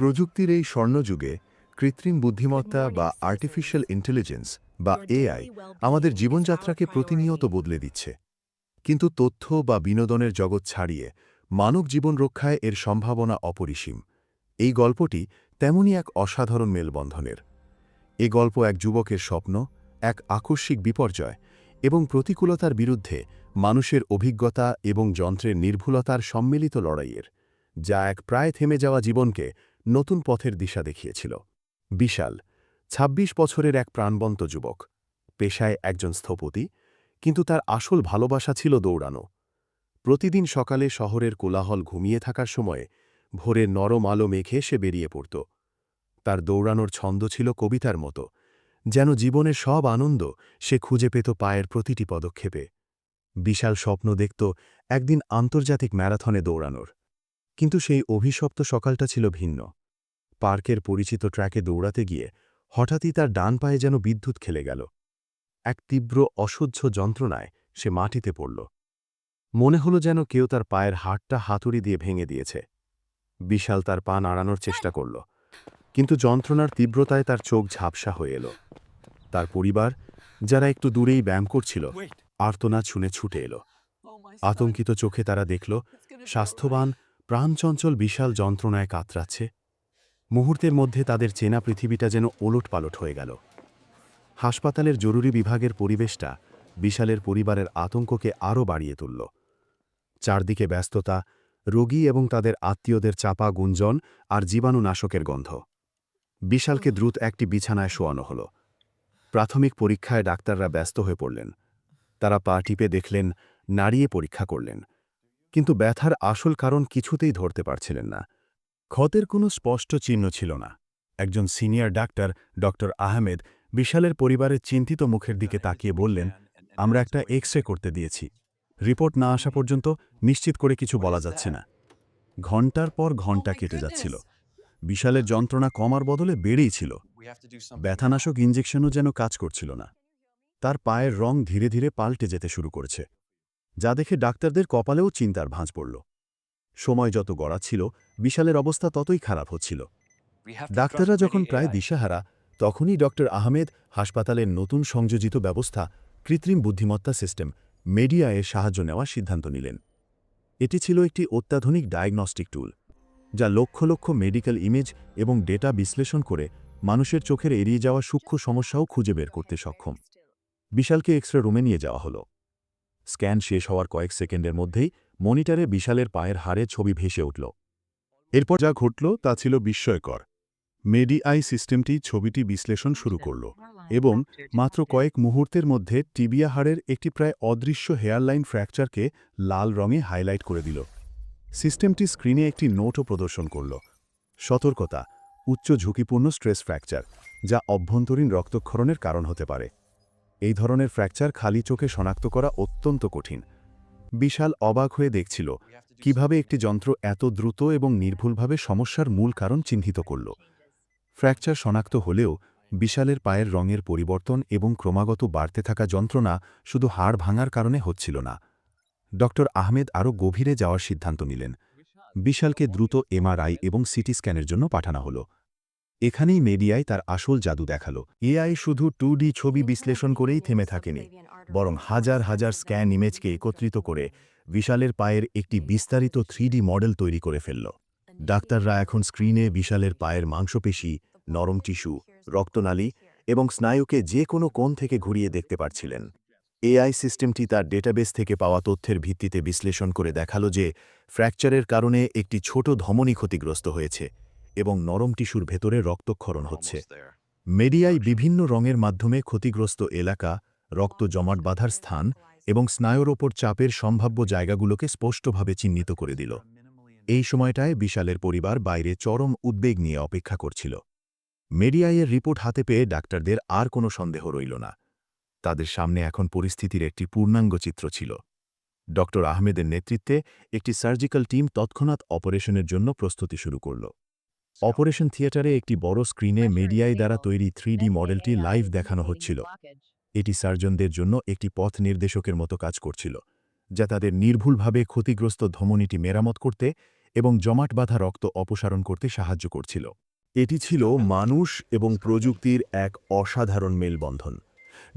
প্রযুক্তির এই স্বর্ণযুগে কৃত্রিম বুদ্ধিমত্তা বা আর্টিফিশিয়াল ইন্টেলিজেন্স বা এআই আমাদের জীবনযাত্রাকে প্রতিনিয়ত বদলে দিচ্ছে। কিন্তু তথ্য বা বিনোদনের জগৎ ছাড়িয়ে মানব জীবন রক্ষায় এর সম্ভাবনা অপরিসীম। এই গল্পটি তেমনই এক অসাধারণ মেলবন্ধনের। এ গল্প এক যুবকের স্বপ্ন, এক আকস্মিক বিপর্যয় এবং প্রতিকূলতার বিরুদ্ধে মানুষের অভিজ্ঞতা এবং যন্ত্রের নির্ভুলতার সম্মিলিত লড়াইয়ের, যা এক প্রায় থেমে যাওয়া জীবনকে নতুন পথের দিশা দেখিয়েছিল। বিশাল ২৬ বছরের এক প্রাণবন্ত যুবক। পেশায় একজন স্থপতি, কিন্তু তার আসল ভালোবাসা ছিল দৌড়ানো। প্রতিদিন সকালে শহরের কোলাহল ঘুমিয়ে থাকার সময়ে ভোরের নরম আলো মেঘে সে বেরিয়ে পড়ত। তার দৌড়ানোর ছন্দ ছিল কবিতার মতো, যেন জীবনের সব আনন্দ সে খুঁজে পেত পায়ের প্রতিটি পদক্ষেপে। বিশাল স্বপ্ন দেখত একদিন আন্তর্জাতিক ম্যারাথনে দৌড়ানোর। কিন্তু সেই অভিশপ্ত সকালটা ছিল ভিন্ন। পার্কের পরিচিত ট্র্যাকে দৌড়াতে গিয়ে হঠাৎই তার ডান পায়ে যেন বিদ্যুৎ খেলে গেল। এক তীব্র অসহ্য যন্ত্রণায় সে মাটিতে পড়ল। মনে হলো যেন কেউ তার পায়ের হাড়টা হাতুড়ি দিয়ে ভেঙে দিয়েছে। বিশাল তার পা নাড়ানোর চেষ্টা করল কিন্তু যন্ত্রণার তীব্রতায় তার চোখ ঝাপসা হয়ে এলো। তার পরিবার যারা একটু দূরেই ব্যায়াম করছিল আর্তনাদ শুনে ছুটে এলো। আতঙ্কিত চোখে তারা দেখল স্বাস্থ্যবান প্রাণচঞ্চল বিশাল যন্ত্রণায় কাতরাচ্ছে। মুহূর্তের মধ্যে তাদের চেনা পৃথিবীটা যেন ওলটপালট হয়ে গেল। হাসপাতালের জরুরি বিভাগের পরিবেশটা বিশালের পরিবারের আতঙ্ককে আরও বাড়িয়ে তুলল। চারদিকে ব্যস্ততা, রোগী এবং তাদের আত্মীয়দের চাপা গুঞ্জন আর জীবাণুনাশকের গন্ধ। বিশালকে দ্রুত একটি বিছানায় শোয়ানো হল। প্রাথমিক পরীক্ষায় ডাক্তাররা ব্যস্ত হয়ে পড়লেন। তারা পা টিপে দেখলেন, নাড়িয়ে পরীক্ষা করলেন। কিন্তু ব্যথার আসল কারণ কিছুতেই ধরতে পারছিলেন না। ক্ষতের কোনো স্পষ্ট চিহ্ন ছিল না। একজন সিনিয়র ডাক্তার, ড. আহমেদ, বিশালের পরিবারের চিন্তিত মুখের দিকে তাকিয়ে বললেন, আমরা একটা এক্স করতে দিয়েছি। রিপোর্ট না আসা পর্যন্ত নিশ্চিত করে কিছু বলা যাচ্ছে না। ঘণ্টার পর ঘণ্টা কেটে যাচ্ছিল। বিশালের যন্ত্রণা কমার বদলে বেড়েই ছিল। ব্যথানাশক ইঞ্জেকশনও যেন কাজ করছিল না। তার পায়ের রং ধীরে ধীরে পাল্টে যেতে শুরু করেছে। যা দেখে ডাক্তারদের কপালেও চিন্তার ভাঁজ পড়ল। সময় যত গড়াচ্ছিল বিশালের অবস্থা ততই খারাপ হচ্ছিল। ডাক্তাররা যখন প্রায় দিশাহারা তখনই ড আহমেদ হাসপাতালের নতুন সংযোজিত ব্যবস্থা কৃত্রিম বুদ্ধিমত্তা সিস্টেম মেডিয়া এর সাহায্য নেওয়ার সিদ্ধান্ত নিলেন। এটি ছিল একটি অত্যাধুনিক ডায়াগনস্টিক টুল যা লক্ষ লক্ষ মেডিকেল ইমেজ এবং ডেটা বিশ্লেষণ করে মানুষের চোখের এড়িয়ে যাওয়া সূক্ষ্ম সমস্যাও খুঁজে বের করতে সক্ষম। বিশালকে এক্সরে রুমে নিয়ে যাওয়া হলো। স্ক্যান শেষ হওয়ার কয়েক সেকেন্ডের মধ্যেই মনিটরে বিশালের পায়ের হাড়ে ছবি ভেসে উঠল। এরপর যা ঘটল তা ছিল বিস্ময়কর। মেডিআই সিস্টেমটি ছবিটি বিশ্লেষণ শুরু করল এবং মাত্র কয়েক মুহূর্তের মধ্যে টিবিয়া হাড়ের একটি প্রায় অদৃশ্য হেয়ারলাইন ফ্র্যাকচারকে লাল রঙে হাইলাইট করে দিল। সিস্টেমটি স্ক্রিনে একটি নোটও প্রদর্শন করল। সতর্কতা, উচ্চ ঝুঁকিপূর্ণ স্ট্রেস ফ্র্যাকচার, যা অভ্যন্তরীণ রক্তক্ষরণের কারণ হতে পারে। এই ধরনের ফ্র্যাকচার খালি চোখে শনাক্ত করা অত্যন্ত কঠিন। বিশাল অবাক হয়ে দেখছিল কীভাবে একটি যন্ত্র এত দ্রুত এবং নির্ভুলভাবে সমস্যার মূল কারণ চিহ্নিত করল। ফ্র্যাকচার শনাক্ত হলেও বিশালের পায়ের রঙের পরিবর্তন এবং ক্রমাগত বাড়তে থাকা যন্ত্রণা শুধু হাড় ভাঙার কারণে হচ্ছিল না। ড আহমেদ আরও গভীরে যাওয়ার সিদ্ধান্ত নিলেন। বিশালকে দ্রুত এমআরআই এবং সিটি স্ক্যানের জন্য পাঠানো হল। এখানেই মেডিয়ায় তার আসল জাদু দেখাল। এআই শুধু টু ছবি বিশ্লেষণ করেই থেমে থাকেনি, বরং হাজার হাজার স্ক্যান ইমেজকে একত্রিত করে বিশালের পায়ের একটি বিস্তারিত থ্রি মডেল তৈরি করে ফেলল। ডাক্তাররা এখন স্ক্রিনে বিশালের পায়ের মাংসপেশি, নরম টিস্যু, রক্তনালী এবং স্নায়ুকে যে কোনো কোণ থেকে ঘুরিয়ে দেখতে পারছিলেন। এআই সিস্টেমটি তার ডেটাবেস থেকে পাওয়া তথ্যের ভিত্তিতে বিশ্লেষণ করে দেখাল যে ফ্র্যাকচারের কারণে একটি ছোট ধমনী ক্ষতিগ্রস্ত হয়েছে। এবং নরম টিস্যুর ভেতরে রক্তক্ষরণ হচ্ছে। মেডিয়ায় বিভিন্ন রঙের মাধ্যমে ক্ষতিগ্রস্ত এলাকা রক্ত জমাট বাঁধার স্থান এবং স্নায়ুর ওপর চাপের সম্ভাব্য জায়গাগুলোকে স্পষ্টভাবে চিহ্নিত করে দিল। এই সময়টায় বিশালের পরিবার বাইরে চরম উদ্বেগ নিয়ে অপেক্ষা করছিল। মেডিয়াইয়ের রিপোর্ট হাতে পেয়ে ডাক্তারদের আর কোনো সন্দেহ রইল না। তাদের সামনে এখন পরিস্থিতির একটি পূর্ণাঙ্গ চিত্র ছিল। ড আহমেদের নেতৃত্বে একটি সার্জিক্যাল টিম তৎক্ষণাৎ অপারেশনের জন্য প্রস্তুতি শুরু করল। অপারেশন থিয়েটারে একটি বড় স্ক্রিনে মেডিয়াই দ্বারা তৈরি থ্রি মডেলটি লাইভ দেখানো হচ্ছিল। এটি সার্জনদের জন্য একটি পথ নির্দেশকের মতো কাজ করছিল যা তাদের নির্ভুলভাবে ক্ষতিগ্রস্ত ধমনীটি মেরামত করতে এবং জমাট বাঁধা রক্ত অপসারণ করতে সাহায্য করছিল। এটি ছিল মানুষ এবং প্রযুক্তির এক অসাধারণ মেলবন্ধন।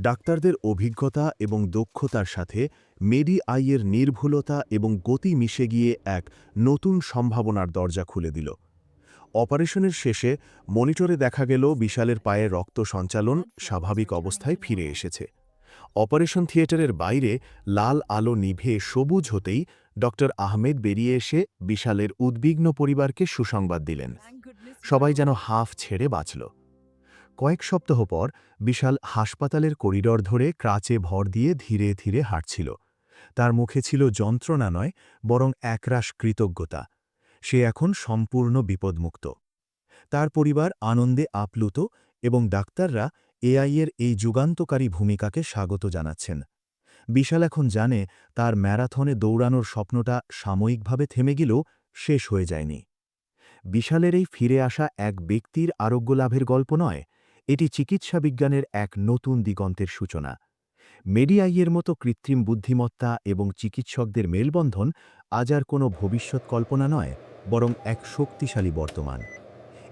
ডাক্তারদের অভিজ্ঞতা এবং দক্ষতার সাথে মেডি আইয়ের নির্ভুলতা এবং গতি মিশে গিয়ে এক নতুন সম্ভাবনার দরজা খুলে দিল। অপারেশনের শেষে মনিটরে দেখা গেল বিশালের পায়ে রক্ত সঞ্চালন স্বাভাবিক অবস্থায় ফিরে এসেছে। অপারেশন থিয়েটারের বাইরে লাল আলো নিভে সবুজ হতেই ড আহমেদ বেরিয়ে এসে বিশালের উদ্বিগ্ন পরিবারকে সুসংবাদ দিলেন। সবাই যেন হাফ ছেড়ে বাঁচল। কয়েক সপ্তাহ পর বিশাল হাসপাতালের করিডর ধরে ক্রাচে ভর দিয়ে ধীরে ধীরে হাঁটছিল। তার মুখে ছিল যন্ত্রণা নয়, বরং একরাশ কৃতজ্ঞতা। সে এখন সম্পূর্ণ বিপদমুক্ত। তার পরিবার আনন্দে আপ্লুত এবং ডাক্তাররা এআইয়ের এই যুগান্তকারী ভূমিকাকে স্বাগত জানাচ্ছেন। বিশাল এখন জানে তার ম্যারাথনে দৌড়ানোর স্বপ্নটা সাময়িকভাবে থেমে গেলেও শেষ হয়ে যায়নি। বিশালের এই ফিরে আসা এক ব্যক্তির আরোগ্য লাভের গল্প নয়, এটি চিকিৎসা বিজ্ঞানের এক নতুন দিগন্তের সূচনা। মেডিআইয়ের মতো কৃত্রিম বুদ্ধিমত্তা এবং চিকিৎসকদের মেলবন্ধন আজ আর কোনো ভবিষ্যৎ কল্পনা নয়, বরং এক শক্তিশালী বর্তমান।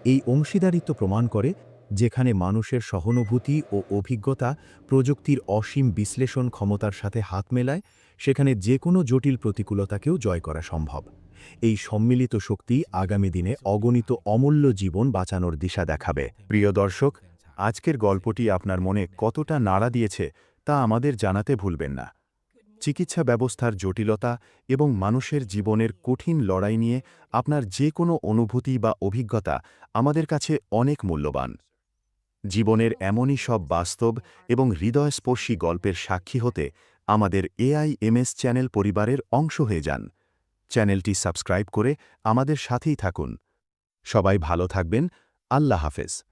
এই অংশীদারিত্ব প্রমাণ করে যেখানে মানুষের সহানুভূতি ও অভিজ্ঞতা প্রযুক্তির অসীম বিশ্লেষণ ক্ষমতার সাথে হাত মেলায়, সেখানে যে কোনো জটিল প্রতিকূলতাকেও জয় করা সম্ভব। এই সম্মিলিত শক্তি আগামী দিনে অগণিত অমূল্য জীবন বাঁচানোর দিশা দেখাবে। প্রিয় দর্শক, আজকের গল্পটি আপনার মনে কতটা নাড়া দিয়েছে তা আমাদের জানাতে ভুলবেন না। চিকিৎসা ব্যবস্থার জটিলতা এবং মানুষের জীবনের কঠিন লড়াই নিয়ে আপনার যে কোনো অনুভূতি বা অভিজ্ঞতা আমাদের কাছে অনেক মূল্যবান। জীবনের এমনই সব বাস্তব এবং হৃদয়স্পর্শী গল্পের সাক্ষী হতে আমাদের এআইএমএস চ্যানেল পরিবারের অংশ হয়ে যান। চ্যানেলটি সাবস্ক্রাইব করে আমাদের সাথেই থাকুন। সবাই ভালো থাকবেন। আল্লাহ হাফেজ।